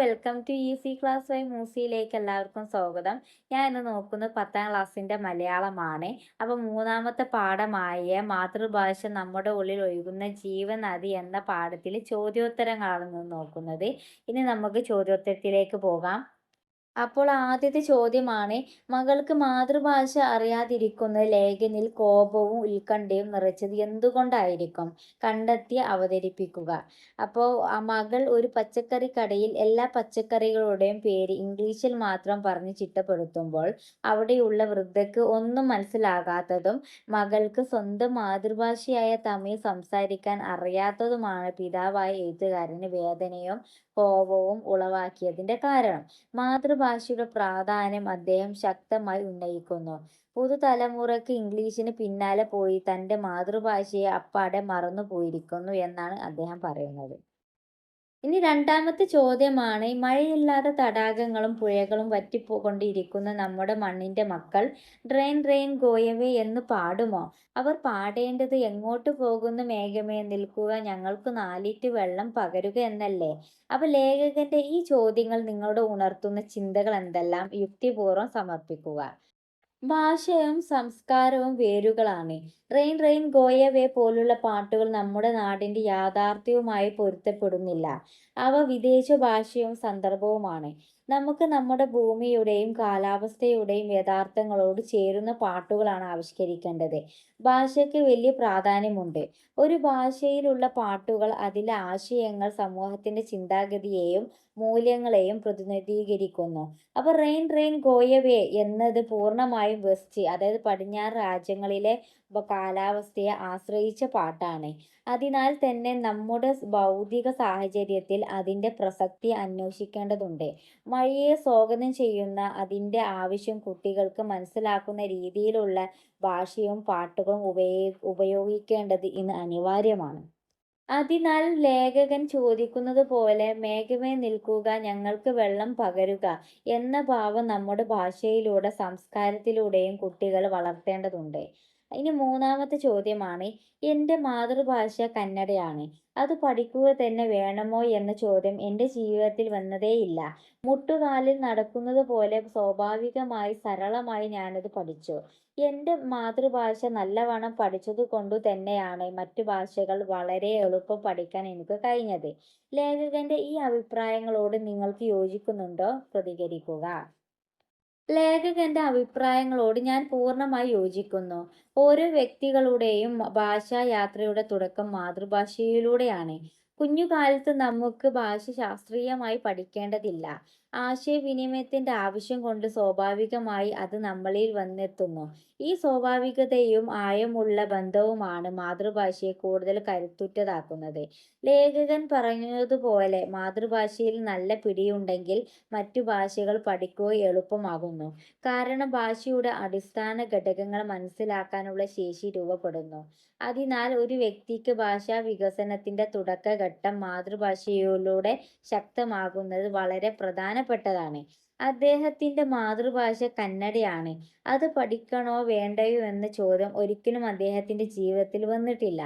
Welcome to easy class വൈ മൂസിയിലേക്ക് എല്ലാവർക്കും സ്വാഗതം. ഞാൻ ഇന്ന് നോക്കുന്നത് പത്താം ക്ലാസ്സിന്റെ മലയാളമാണ്. അപ്പോൾ മൂന്നാമത്തെ പാഠമായ മാതൃഭാഷ നമ്മുടെ ഉള്ളിൽ ഒഴുകുന്ന ജീവൻ നദി എന്ന പാഠത്തിൽ ചോദ്യോത്തരങ്ങളാണ് നോക്കുന്നത്. ഇനി നമുക്ക് ചോദ്യോത്തരത്തിലേക്ക് പോകാം. അപ്പോൾ ആദ്യത്തെ ചോദ്യമാണ് മകൾക്ക് മാതൃഭാഷ അറിയാതിരിക്കുന്ന ലേഖനിൽ കോപവും ഉത്കണ്ഠയും നിറച്ചത് എന്തുകൊണ്ടായിരിക്കും? കണ്ടെത്തി അവതരിപ്പിക്കുക. അപ്പോൾ ആ മകൾ ഒരു പച്ചക്കറി കടയിൽ എല്ലാ പച്ചക്കറികളുടെയും പേര് ഇംഗ്ലീഷിൽ മാത്രം പറഞ്ഞ് ചിട്ടപ്പെടുത്തുമ്പോൾ അവിടെയുള്ള വൃദ്ധക്ക് ഒന്നും മനസ്സിലാകാത്തതും മകൾക്ക് സ്വന്തം മാതൃഭാഷയായ തമിഴ് സംസാരിക്കാൻ അറിയാത്തതുമാണ് പിതാവായ എഴുത്തുകാരന് വേദനയും കോപവും ഉളവാക്കിയതിന്റെ കാരണം. മാതൃഭാഷയുടെ പ്രാധാന്യം അദ്ദേഹം ശക്തമായി ഉന്നയിക്കുന്നു. പുതുതലമുറയ്ക്ക് ഇംഗ്ലീഷിന് പിന്നാലെ പോയി തന്റെ മാതൃഭാഷയെ അപ്പാടെ മറന്നു പോയിരിക്കുന്നു എന്നാണ് അദ്ദേഹം പറയുന്നത്. ഇനി രണ്ടാമത്തെ ചോദ്യമാണ് മഴയില്ലാത്ത തടാകങ്ങളും പുഴകളും വറ്റിപ്പോകൊണ്ടിരിക്കുന്ന നമ്മുടെ മണ്ണിന്റെ മക്കൾ ഡ്രെയിൻ ഡ്രെയിൻ ഗോയവേ എന്ന് പാടുമോ? അവർ പാടേണ്ടത് എങ്ങോട്ട് പോകുന്നു മേഘമേ? നിൽക്കുക ഞങ്ങൾക്ക് നാലിറ്റ് വെള്ളം പകരുക എന്നല്ലേ? അപ്പൊ ലേഖകന്റെ ഈ ചോദ്യങ്ങൾ നിങ്ങളുടെ ഉണർത്തുന്ന ചിന്തകൾ എന്തെല്ലാം? യുക്തിപൂർവം സമർപ്പിക്കുക. ഭാഷയും സംസ്കാരവും വേരുകളാണ്. റെയിൻ റെയിൻ ഗോയവേ പോലുള്ള പാട്ടുകൾ നമ്മുടെ നാടിന്റെ യാഥാർത്ഥ്യവുമായി പൊരുത്തപ്പെടുന്നില്ല. അവ വിദേശ ഭാഷയും സന്ദർഭവുമാണ്. നമുക്ക് നമ്മുടെ ഭൂമിയുടെയും കാലാവസ്ഥയുടെയും യഥാർത്ഥങ്ങളോട് ചേരുന്ന പാട്ടുകളാണ് ആവിഷ്കരിക്കേണ്ടത്. ഭാഷയ്ക്ക് വലിയ പ്രാധാന്യമുണ്ട്. ഒരു ഭാഷയിലുള്ള പാട്ടുകൾ അതിലെ ആശയങ്ങൾ സമൂഹത്തിന്റെ ചിന്താഗതിയെയും മൂല്യങ്ങളെയും പ്രതിനിധീകരിക്കുന്നു. അപ്പോൾ റെയിൻ റെയിൻ ഗോയവേ എന്നത് പൂർണമായും വെസ്റ്റ് അതായത് പടിഞ്ഞാറ് രാജ്യങ്ങളിലെ കാലാവസ്ഥയെ ആശ്രയിച്ച പാട്ടാണ്. അതിനാൽ തന്നെ നമ്മുടെ ഭൗതിക സാഹചര്യത്തിൽ അതിന്റെ പ്രസക്തി അന്വേഷിക്കേണ്ടതുണ്ട്. മഴയെ സ്വാഗതം ചെയ്യുന്ന അതിന്റെ ആവശ്യം കുട്ടികൾക്ക് മനസ്സിലാക്കുന്ന രീതിയിലുള്ള ഭാഷയും പാട്ടുകളും ഉപയോഗ ഉപയോഗിക്കേണ്ടത് ഇന്ന് അനിവാര്യമാണ്. അതിനാൽ ലേഖകൻ ചോദിക്കുന്നത് പോലെ മേഘമേ നിൽക്കുക ഞങ്ങൾക്ക് വെള്ളം പകരുക എന്ന ഭാവം നമ്മുടെ ഭാഷയിലൂടെ സംസ്കാരത്തിലൂടെയും കുട്ടികൾ വളർത്തേണ്ടതുണ്ട്. ഇനി മൂന്നാമത്തെ ചോദ്യമാണ് എന്റെ മാതൃഭാഷ കന്നഡയാണ്. അത് പഠിക്കുക തന്നെ വേണമോ? എന്ന ചോദ്യം എന്റെ ജീവിതത്തിൽ വന്നതേയില്ല. മുട്ടുകാലിൽ നടക്കുന്നത് പോലെ സ്വാഭാവികമായി സരളമായി ഞാനത് പഠിച്ചു. എന്റെ മാതൃഭാഷ നല്ലവണ്ണം പഠിച്ചത് കൊണ്ടു തന്നെയാണ് മറ്റു ഭാഷകൾ വളരെ എളുപ്പം പഠിക്കാൻ എനിക്ക് കഴിഞ്ഞത്. ലേഖകന്റെ ഈ അഭിപ്രായങ്ങളോട് നിങ്ങൾക്ക് യോജിക്കുന്നുണ്ടോ? പ്രതികരിക്കുക. ലേഖകന്റെ അഭിപ്രായങ്ങളോട് ഞാൻ പൂർണമായി യോജിക്കുന്നു. ഓരോ വ്യക്തികളുടെയും ഭാഷായാത്രയുടെ തുടക്കം മാതൃഭാഷയിലൂടെയാണ്. കുഞ്ഞുകാലത്ത് നമുക്ക് ഭാഷ ശാസ്ത്രീയമായി പഠിക്കേണ്ടതില്ല. ആശയവിനിമയത്തിന്റെ ആവശ്യം കൊണ്ട് സ്വാഭാവികമായി അത് നമ്മളിൽ വന്നെത്തുന്നു. ഈ സ്വാഭാവികതയും ആയമുള്ള ബന്ധവുമാണ് മാതൃഭാഷയെ കൂടുതൽ കരുത്തുറ്റതാക്കുന്നത്. ലേഖകൻ പറഞ്ഞതുപോലെ മാതൃഭാഷയിൽ നല്ല പിടിയുണ്ടെങ്കിൽ മറ്റു ഭാഷകൾ പഠിക്കുക എളുപ്പമാകുന്നു. കാരണം ഭാഷയുടെ അടിസ്ഥാന ഘടകങ്ങൾ മനസ്സിലാക്കാനുള്ള ശേഷി രൂപപ്പെടുന്നു. അതിനാൽ ഒരു വ്യക്തിക്ക് ഭാഷാ വികസനത്തിന്റെ തുടക്കഘട്ടം മാതൃഭാഷയിലൂടെ ശക്തമാകുന്നത് വളരെ പ്രധാനപ്പെട്ടതാണ്. അദ്ദേഹത്തിന്റെ മാതൃഭാഷ കന്നഡയാണ്. അത് പഠിക്കണോ വേണ്ടയോ എന്ന ചോദ്യം ഒരിക്കലും അദ്ദേഹത്തിന്റെ ജീവിതത്തിൽ വന്നിട്ടില്ല.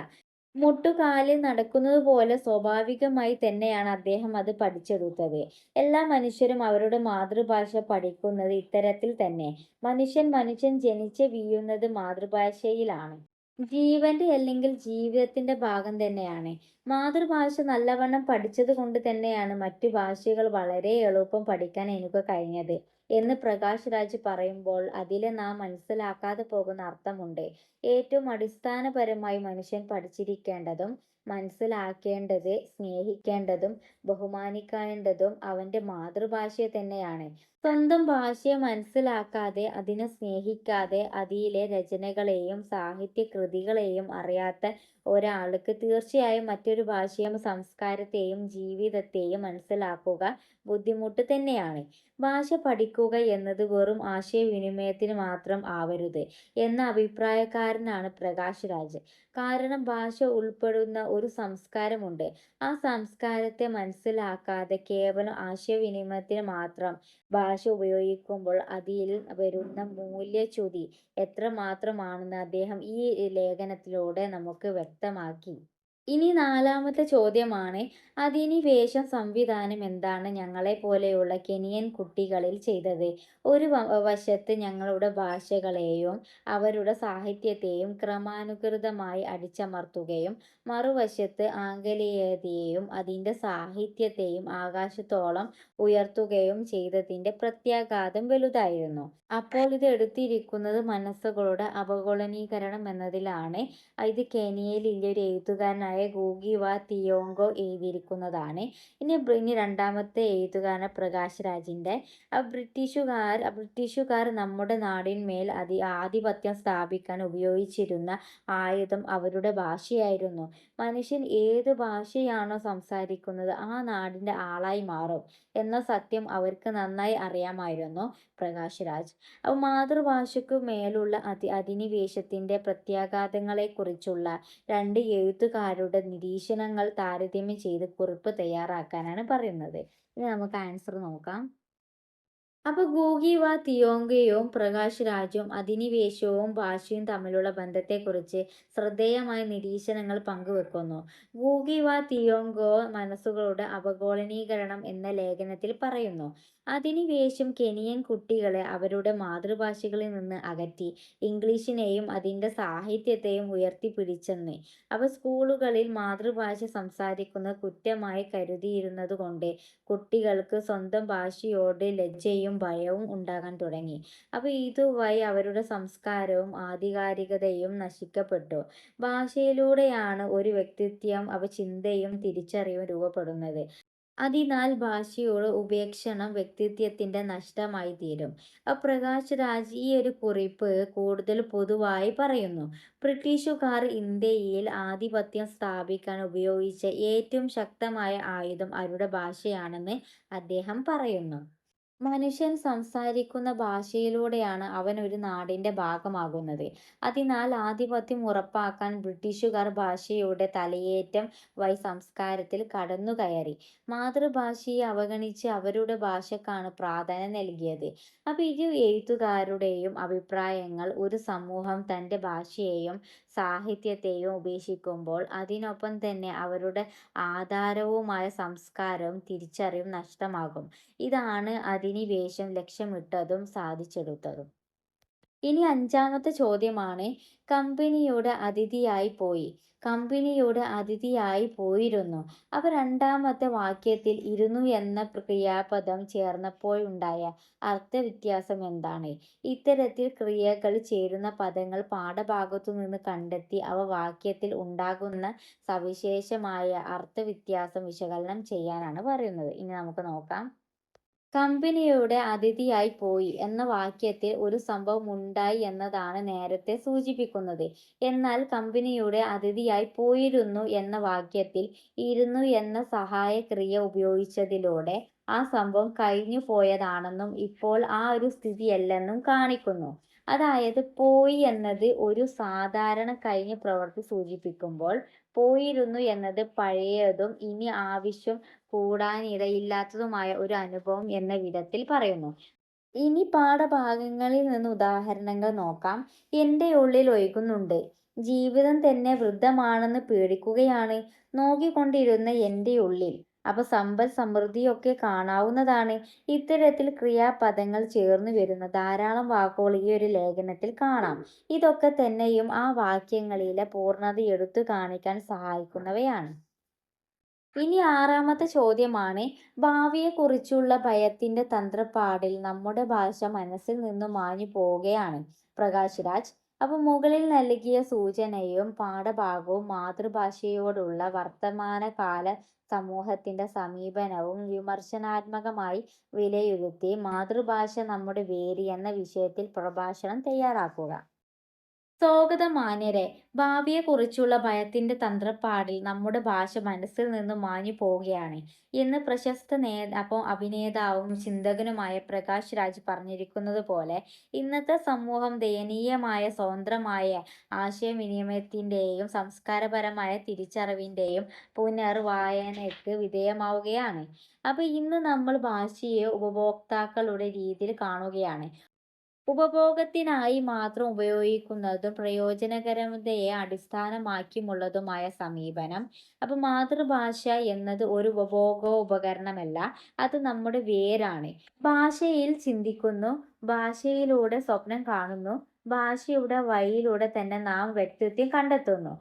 മുട്ടുകാലിൽ നടക്കുന്നത് പോലെ സ്വാഭാവികമായി തന്നെയാണ് അദ്ദേഹം അത് പഠിച്ചെടുത്തത്. എല്ലാ മനുഷ്യരും അവരുടെ മാതൃഭാഷ പഠിക്കുന്നത് ഇത്തരത്തിൽ തന്നെ. മനുഷ്യൻ മനുഷ്യൻ ജനിച്ച് വീഴുന്നത് മാതൃഭാഷയിലാണ്. ജീവന്റെ അല്ലെങ്കിൽ ജീവിതത്തിന്റെ ഭാഗം തന്നെയാണ്. മാതൃഭാഷ നല്ലവണ്ണം പഠിച്ചത് കൊണ്ട് തന്നെയാണ് മറ്റു ഭാഷകൾ വളരെ എളുപ്പം പഠിക്കാൻ എനിക്ക് കഴിഞ്ഞത് എന്ന് പ്രകാശ് രാജ് പറയുമ്പോൾ അതിൽ നാം മനസ്സിലാക്കാതെ പോകുന്ന അർത്ഥമുണ്ട്. ഏറ്റവും അടിസ്ഥാനപരമായി മനുഷ്യൻ പഠിച്ചിരിക്കേണ്ടതും മനസ്സിലാക്കേണ്ടത് സ്നേഹിക്കേണ്ടതും ബഹുമാനിക്കേണ്ടതും അവന്റെ മാതൃഭാഷയെ തന്നെയാണ്. സ്വന്തം ഭാഷയെ മനസ്സിലാക്കാതെ അതിനെ സ്നേഹിക്കാതെ അതിലെ രചനകളെയും സാഹിത്യകൃതികളെയും അറിയാത്ത ഒരാൾക്ക് തീർച്ചയായും മറ്റൊരു ഭാഷയും സംസ്കാരത്തെയും ജീവിതത്തെയും മനസ്സിലാക്കുക ബുദ്ധിമുട്ട് തന്നെയാണ്. ഭാഷ പഠിക്കുക എന്നത് വെറും ആശയവിനിമയത്തിന് മാത്രം ആവരുത് എന്ന അഭിപ്രായക്കാരനാണ് പ്രകാശ് രാജ്. കാരണം ഭാഷ ഉൾപ്പെടുന്ന ഒരു സംസ്കാരമുണ്ട്. ആ സംസ്കാരത്തെ മനസ്സിലാക്കാതെ കേവലം ആശയവിനിമയത്തിന് മാത്രം ഭാഷ ഉപയോഗിക്കുമ്പോൾ അതിൽ വരുന്ന മൂല്യച്യുതി എത്രമാത്രമാണെന്ന് അദ്ദേഹം ഈ ലേഖനത്തിലൂടെ നമുക്ക് വ്യക്തമാക്കി. ഇനി നാലാമത്തെ ചോദ്യമാണ് അധിനിവേശം സംവിധാനം എന്താണ് ഞങ്ങളെ പോലെയുള്ള കെനിയൻ കുട്ടികളിൽ ചെയ്തത്? ഒരു വശത്ത് ഞങ്ങളുടെ ഭാഷകളെയും അവരുടെ സാഹിത്യത്തെയും ക്രമാനുകൃതമായി അടിച്ചമർത്തുകയും മറുവശത്ത് ആംഗലേയതയെയും അതിന്റെ സാഹിത്യത്തെയും ആകാശത്തോളം ഉയർത്തുകയും ചെയ്തതിന്റെ പ്രത്യാഘാതം വലുതായിരുന്നു. അപ്പോൾ ഇത് എടുത്തിരിക്കുന്നത് മനസ്സുകളുടെ അപകോളനീകരണം എന്നതിലാണ്. ഇത് കെനിയയിലെ ഒരു എഴുത്തുകാരനായ ഗൂഗി വ തിയോങ്കോ എഴുതിയിരിക്കുന്നതാണ്. ഇനി ഇനി രണ്ടാമത്തെ എഴുത്തുകാരൻ പ്രകാശ് രാജിന്റെ ബ്രിട്ടീഷുകാർ ബ്രിട്ടീഷുകാർ നമ്മുടെ നാടിന്മേൽ അതി ആധിപത്യം സ്ഥാപിക്കാൻ ഉപയോഗിച്ചിരുന്ന ആയുധം അവരുടെ ഭാഷയായിരുന്നു. മനുഷ്യൻ ഏത് ഭാഷയാണോ സംസാരിക്കുന്നത് ആ നാടിന്റെ ആളായി മാറും എന്ന സത്യം അവർക്ക് നന്നായി അറിയാമായിരുന്നു. പ്രകാശ് രാജ് മാതൃഭാഷയ്ക്കു മേലുള്ള അതി അധിനിവേശത്തിന്റെ പ്രത്യാഘാതങ്ങളെക്കുറിച്ചുള്ള രണ്ട് എഴുത്തുകാരുടെ നിരീക്ഷണങ്ങൾ താരതമ്യം ചെയ്ത് കുറിപ്പ് തയ്യാറാക്കാനാണ് പറയുന്നത്. ഇനി നമുക്ക് ആൻസർ നോക്കാം. അപ്പൊ ഗൂഗി വ തിയോങ്കോയും പ്രകാശ് രാജും അധിനിവേശവും ഭാഷയും തമ്മിലുള്ള ബന്ധത്തെക്കുറിച്ച് ശ്രദ്ധേയമായ നിരീക്ഷണങ്ങൾ പങ്കുവെക്കുന്നു. ഗൂഗി വ തിയോങ്കോ മനസ്സുകളുടെ അപകോളനീകരണം എന്ന ലേഖനത്തിൽ പറയുന്നു. അധിനിവേശം കെനിയൻ കുട്ടികളെ അവരുടെ മാതൃഭാഷകളിൽ നിന്ന് അകറ്റി ഇംഗ്ലീഷിനെയും അതിന്റെ സാഹിത്യത്തെയും ഉയർത്തിപ്പിടിച്ചെന്ന്. അവ സ്കൂളുകളിൽ മാതൃഭാഷ സംസാരിക്കുന്ന കുറ്റമായി കരുതിയിരുന്നതുകൊണ്ട് കുട്ടികൾക്ക് സ്വന്തം ഭാഷയോട് ലജ്ജയും ഭയവും ഉണ്ടാകാൻ തുടങ്ങി. അപ്പൊ ഇതുവഴി അവരുടെ സംസ്കാരവും ആധികാരികതയും നശിക്കപ്പെട്ടു. ഭാഷയിലൂടെയാണ് ഒരു വ്യക്തിത്വം അവ ചിന്തയും തിരിച്ചറിവും രൂപപ്പെടുന്നത്. അതിനാൽ ഭാഷയോട് ഉപേക്ഷണം വ്യക്തിത്വത്തിന്റെ നഷ്ടമായിത്തീരും. പ്രകാശ് രാജ് ഈ ഒരു കുറിപ്പ് കൂടുതൽ പൊതുവായി പറയുന്നു. ബ്രിട്ടീഷുകാർ ഇന്ത്യയിൽ ആധിപത്യം സ്ഥാപിക്കാൻ ഉപയോഗിച്ച ഏറ്റവും ശക്തമായ ആയുധം അവരുടെ ഭാഷയാണെന്ന് അദ്ദേഹം പറയുന്നു. മനുഷ്യൻ സംസാരിക്കുന്ന ഭാഷയിലൂടെയാണ് അവൻ ഒരു നാടിന്റെ ഭാഗമാകുന്നത്. അതിനാൽ ആധിപത്യം ഉറപ്പാക്കാൻ ബ്രിട്ടീഷുകാർ ഭാഷയുടെ തലയേറ്റം വൈ സംസ്കാരത്തിൽ കടന്നുകയറി. മാതൃഭാഷയെ അവഗണിച്ച് അവരുടെ ഭാഷക്കാണ് പ്രാധാന്യം നൽകിയത്. അപ്പൊ ഇരു എഴുത്തുകാരുടെയും അഭിപ്രായങ്ങൾ ഒരു സമൂഹം തന്റെ ഭാഷയെയും സാഹിത്യത്തെയും ഉപേക്ഷിക്കുമ്പോൾ അതിനൊപ്പം തന്നെ അവരുടെ ആധാരവുമായ സംസ്കാരവും തിരിച്ചറിവും നഷ്ടമാകും. ഇതാണ് അധിനിവേശം ലക്ഷ്യമിട്ടതും സാധിച്ചെടുത്തതും. ഇനി അഞ്ചാമത്തെ ചോദ്യമാണ് കമ്പനിയുടെ അതിഥിയായി പോയി. കമ്പനിയുടെ അതിഥിയായി പോയിരുന്നു. അപ്പൊ രണ്ടാമത്തെ വാക്യത്തിൽ ഇരുന്നു എന്ന ക്രിയാപദം ചേർന്നപ്പോഴുണ്ടായ അർത്ഥവ്യത്യാസം എന്താണ്? ഇത്തരത്തിൽ ക്രിയകൾ ചേരുന്ന പദങ്ങൾ പാഠഭാഗത്തു നിന്ന് കണ്ടെത്തി അവ വാക്യത്തിൽ ഉണ്ടാകുന്ന സവിശേഷമായ അർത്ഥവ്യത്യാസം വിശകലനം ചെയ്യാനാണ് പറയുന്നത്. ഇനി നമുക്ക് നോക്കാം. കമ്പനിയുടെ അതിഥിയായി പോയി എന്ന വാക്യത്തിൽ ഒരു സംഭവം ഉണ്ടായി എന്നതാണ് നേരത്തെ സൂചിപ്പിക്കുന്നത്. എന്നാൽ കമ്പനിയുടെ അതിഥിയായി പോയിരുന്നു എന്ന വാക്യത്തിൽ ഇരുന്നു എന്ന സഹായക്രിയ ഉപയോഗിച്ചതിലൂടെ ആ സംഭവം കഴിഞ്ഞു പോയതാണെന്നും ഇപ്പോൾ ആ ഒരു സ്ഥിതിയല്ലെന്നും കാണിക്കുന്നു. അതായത് പോയി എന്നത് ഒരു സാധാരണ കഴിഞ്ഞ പ്രവൃത്തി സൂചിപ്പിക്കുമ്പോൾ പോയിരുന്നു എന്നത് പഴയതും ഇനി ആവശ്യം കൂടാനിടയില്ലാത്തതുമായ ഒരു അനുഭവം എന്ന വിധത്തിൽ പറയുന്നു. ഇനി പാഠഭാഗങ്ങളിൽ നിന്ന് ഉദാഹരണങ്ങൾ നോക്കാം. എന്റെ ഉള്ളിൽ ഒഴുകുന്നുണ്ട്. ജീവിതം തന്നെ വൃദ്ധമാണെന്ന് പേടിക്കുകയാണ്. നോക്കിക്കൊണ്ടിരുന്ന എന്റെ ഉള്ളിൽ. അപ്പൊ സമ്പൽ സമൃദ്ധിയൊക്കെ കാണാവുന്നതാണ്. ഇത്തരത്തിൽ ക്രിയാപദങ്ങൾ ചേർന്നുവരുന്ന ധാരാളം വാക്കുകൾ ഈ ഒരു ലേഖനത്തിൽ കാണാം. ഇതൊക്കെ തന്നെയും ആ വാക്യങ്ങളിലെ പൂർണത എടുത്തുകാണിക്കാൻ സഹായിക്കുന്നവയാണ്. ഇനി ആറാമത്തെ ചോദ്യമാണ് ഭാവിയെക്കുറിച്ചുള്ള ഭയത്തിന്റെ തന്ത്രപ്പാടിൽ നമ്മുടെ ഭാഷ മനസ്സിൽ നിന്നും മാഞ്ഞു പോവുകയാണ്. പ്രകാശ് രാജ് അപ്പൊ മുകളിൽ നൽകിയ സൂചനയും പാഠഭാഗവും മാതൃഭാഷയോടുള്ള വർത്തമാനകാല സമൂഹത്തിന്റെ സമീപനവും വിമർശനാത്മകമായി വിലയിരുത്തി മാതൃഭാഷ നമ്മുടെ വേര് എന്ന വിഷയത്തിൽ പ്രഭാഷണം തയ്യാറാക്കുക. സ്വാഗതം മാന്യരേ. ഭാവിയെക്കുറിച്ചുള്ള ഭയത്തിന്റെ തന്ത്രപ്പാടിൽ നമ്മുടെ ഭാഷ മനസ്സിൽ നിന്ന് മാഞ്ഞു പോവുകയാണ് എന്ന് പ്രശസ്ത അഭിനേതാവും ചിന്തകനുമായ പ്രകാശ് രാജ് പറഞ്ഞിരിക്കുന്നത് പോലെ ഇന്നത്തെ സമൂഹം ദയനീയമായ സ്വതന്ത്രമായ ആശയവിനിമയത്തിന്റെയും സംസ്കാരപരമായ തിരിച്ചറിവിന്റെയും പുനർവായനയ്ക്ക് വിധേയമാവുകയാണ്. അപ്പോൾ ഇന്ന് നമ്മൾ ഭാഷയെ ഉപഭോക്താക്കളുടെ രീതിയിൽ കാണുകയാണ്. ഉപഭോഗത്തിനായി മാത്രം ഉപയോഗിക്കുന്നതും പ്രയോജനകരതയെ അടിസ്ഥാനമാക്കിയുള്ളതുമായ സമീപനം. അപ്പൊ മാതൃഭാഷ എന്നത് ഒരു ഉപഭോഗ ഉപകരണമല്ല അത് നമ്മുടെ വേരാണ്. ഭാഷയിൽ ചിന്തിക്കുന്നു, ഭാഷയിലൂടെ സ്വപ്നം കാണുന്നു, ഭാഷയുടെ വഴിയിലൂടെ തന്നെ നാം വ്യക്തിത്വം കണ്ടെത്തുന്നു.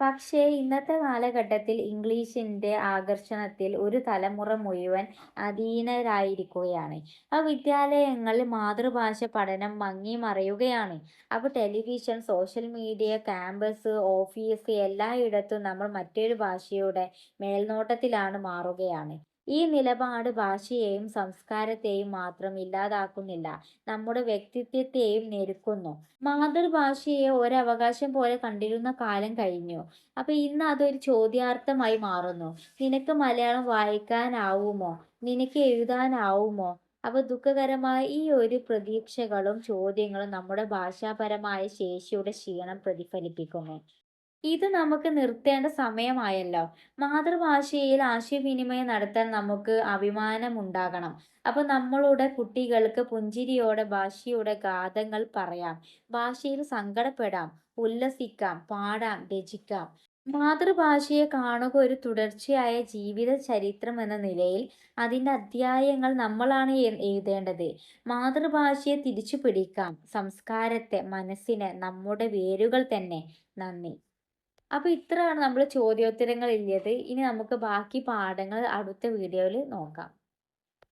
പക്ഷേ ഇന്നത്തെ കാലഘട്ടത്തിൽ ഇംഗ്ലീഷിന്റെ ആകർഷണത്തിൽ ഒരു തലമുറ മുഴുവൻ അധീനരായിരിക്കുകയാണ്. ആ വിദ്യാലയങ്ങളിൽ മാതൃഭാഷ പഠനം മങ്ങി മറയുകയാണ് അപ്പോൾ television, social media, campus, office എല്ലായിടത്തും നമ്മൾ മറ്റൊരു ഭാഷയുടെ മേൽനോട്ടത്തിലാണ് മാറുകയാണ്. ഈ നിലപാട് ഭാഷയെയും സംസ്കാരത്തെയും മാത്രം ഇല്ലാതാക്കുന്നില്ല, നമ്മുടെ വ്യക്തിത്വത്തെയും ഞെരുക്കുന്നു. മാതൃഭാഷയെ ഒരവകാശം പോലെ കണ്ടിരുന്ന കാലം കഴിഞ്ഞു. അപ്പൊ ഇന്ന് അതൊരു ചോദ്യാർത്ഥമായി മാറുന്നു. നിനക്ക് മലയാളം വായിക്കാനാവുമോ? നിനക്ക് എഴുതാനാവുമോ? അപ്പൊ ദുഃഖകരമായ ഈ ഒരു പ്രതീക്ഷകളും ചോദ്യങ്ങളും നമ്മുടെ ഭാഷാപരമായ ശേഷിയുടെ ക്ഷീണം പ്രതിഫലിപ്പിക്കുന്നു. ഇത് നമുക്ക് നിർത്തേണ്ട സമയമായല്ലോ. മാതൃഭാഷയിൽ ആശയവിനിമയം നടത്താൻ നമുക്ക് അഭിമാനമുണ്ടാകണം. അപ്പൊ നമ്മളുടെ കുട്ടികൾക്ക് പുഞ്ചിരിയോടെ ഭാഷയുടെ ഗാഥങ്ങൾ പറയാം. ഭാഷയിൽ സങ്കടപ്പെടാം, ഉല്ലസിക്കാം, പാടാം, രചിക്കാം. മാതൃഭാഷയെ കാണുക ഒരു തുടർച്ചയായ ജീവിത ചരിത്രം എന്ന നിലയിൽ അതിന്റെ അധ്യായങ്ങൾ നമ്മളാണ് എഴുതേണ്ടത്. മാതൃഭാഷയെ തിരിച്ചു പിടിക്കാം സംസ്കാരത്തെ, മനസ്സിനെ, നമ്മുടെ വേരുകൾ തന്നെ. നന്ദി. അപ്പൊ ഇത്രയാണ് നമ്മൾ ചോദ്യോത്തരങ്ങൾ ഇല്ലത് ഇനി നമുക്ക് ബാക്കി പാഠങ്ങൾ അടുത്ത വീഡിയോയിൽ നോക്കാം.